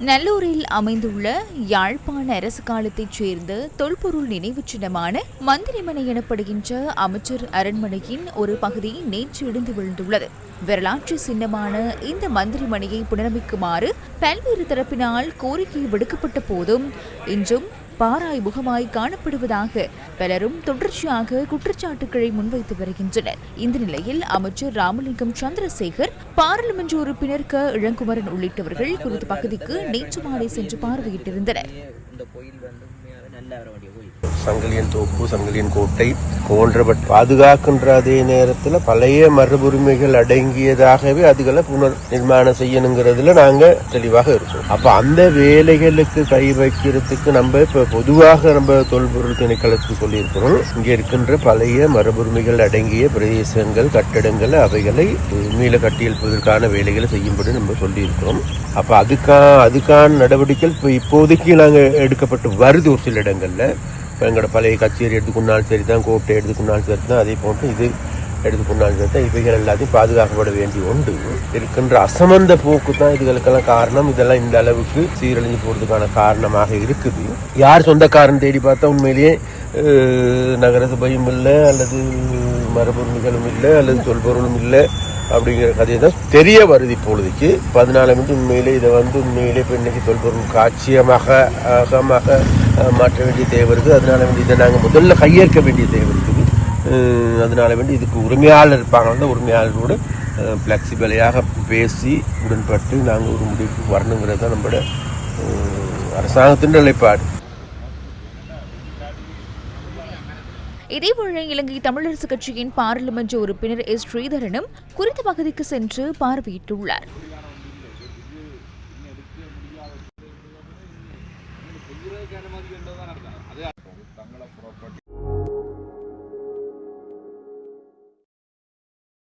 நல்லூரில் அமைந்துள்ள யாழ்ப்பாண அரசு காலத்தைச் சேர்ந்த தொல்பொருள் நினைவு சின்னமான மந்திரிமனை எனப்படுகின்ற அமைச்சர் அரண்மனையின் ஒரு பகுதி நேற்று இடிந்து விழுந்துள்ளது. வரலாற்று சின்னமான இந்த மந்திரிமனையை புனரமைக்குமாறு பல்வேறு தரப்பினால் கோரிக்கை விடுக்கப்பட்ட போதும் இன்றும் பாராய் முகமாய் காணப்படுவதாக பலரும் தொடர்ச்சியாக குற்றச்சாட்டுக்களை முன்வைத்து வருகின்றனர். இந்த நிலையில் அமைச்சர் ராமலிங்கம் சந்திரசேகர் பாராளுமன்ற உறுப்பினர் க. இளங்குமரன் உள்ளிட்டவர்கள் குறித்த பகுதிக்கு நேற்று மாலை சென்று பார்வையிட்டிருந்தனர். இந்த சங்கிலியன் தோப்பு சங்கிலியன் கோட்டை போன்றவற்றை பாதுகாக்கின்ற அதே நேரத்தில் பழைய மரபுரிமைகள் அடங்கியதாகவே அதுகளை புனர் நிர்மாணம் செய்யணுங்கிறதுல நாங்கள் தெளிவாக இருக்கோம். அப்போ அந்த வேலைகளுக்கு கை வைக்கிறதுக்கு நம்ம இப்போ பொதுவாக நம்ம தொல்பொருள் திணைக்களத்துக்கு சொல்லியிருக்கிறோம். இங்கே இருக்கின்ற பழைய மரபுரிமைகள் அடங்கிய பிரதேசங்கள் கட்டடங்கள் அவைகளை மீள கட்டியெழுப்பதற்கான வேலைகளை செய்யும்படி நம்ம சொல்லியிருக்கிறோம். அப்போ அதுக்கா அதுக்கான நடவடிக்கைகள் இப்போ இப்போதைக்கு நாங்கள் எடுக்கப்பட்டு வருது ஒரு சில இடங்களில். இப்போ எங்களோட பழைய கச்சேரி எடுத்துக்கொண்டாலும் சரி தான் கோட்டை எடுத்துக்கொண்டாலும் சரி தான் அதே போன்று இது எடுத்துக்கொண்டாலும் சரி தான் இவைகள் எல்லாத்தையும் பாதுகாக்கப்பட வேண்டி உண்டு இருக்கின்ற அசமந்த போக்கு தான் இதுகளுக்கெல்லாம் காரணம். இதெல்லாம் இந்த அளவுக்கு சீரழிஞ்சு போகிறதுக்கான காரணமாக இருக்குது. யார் சொந்தக்காரன் தேடி பார்த்தா உண்மையிலேயே நகரசபையும் இல்லை அல்லது மரபொருள்களும் இல்லை அல்லது தொல்பொருளும் இல்லை. அப்படிங்கிற கதையை தான் தெரிய வருது இப்பொழுதுக்கு. பதினாலு மினிட் உண்மையிலே இதை வந்து உண்மையிலே இப்போ இன்னைக்கு தொல்பொருள் காட்சியமாக அகமாக மாற்ற வேண்டிய தேவை இருக்குது. அதனால வேண்டி இதை நாங்கள் முதல்ல கையேற்க வேண்டிய தேவை இருக்குது. அதனால வேண்டி இதுக்கு உரிமையாளர் இருப்பாங்கன்னா உரிமையாளரோடு ஃப்ளெக்சிபிளையாக பேசி உடன்பட்டு நாங்கள் ஒரு முடிவுக்கு வரணுங்கிறது தான் நம்மளோட அரசாங்கத்தின் நிலைப்பாடு. இதேவேளை இலங்கை தமிழரசு கட்சியின் பாராளுமன்ற உறுப்பினர் எஸ். ஸ்ரீதரனும் குறித்த பகுதிக்கு சென்று பார்வையிட்டுள்ளார்.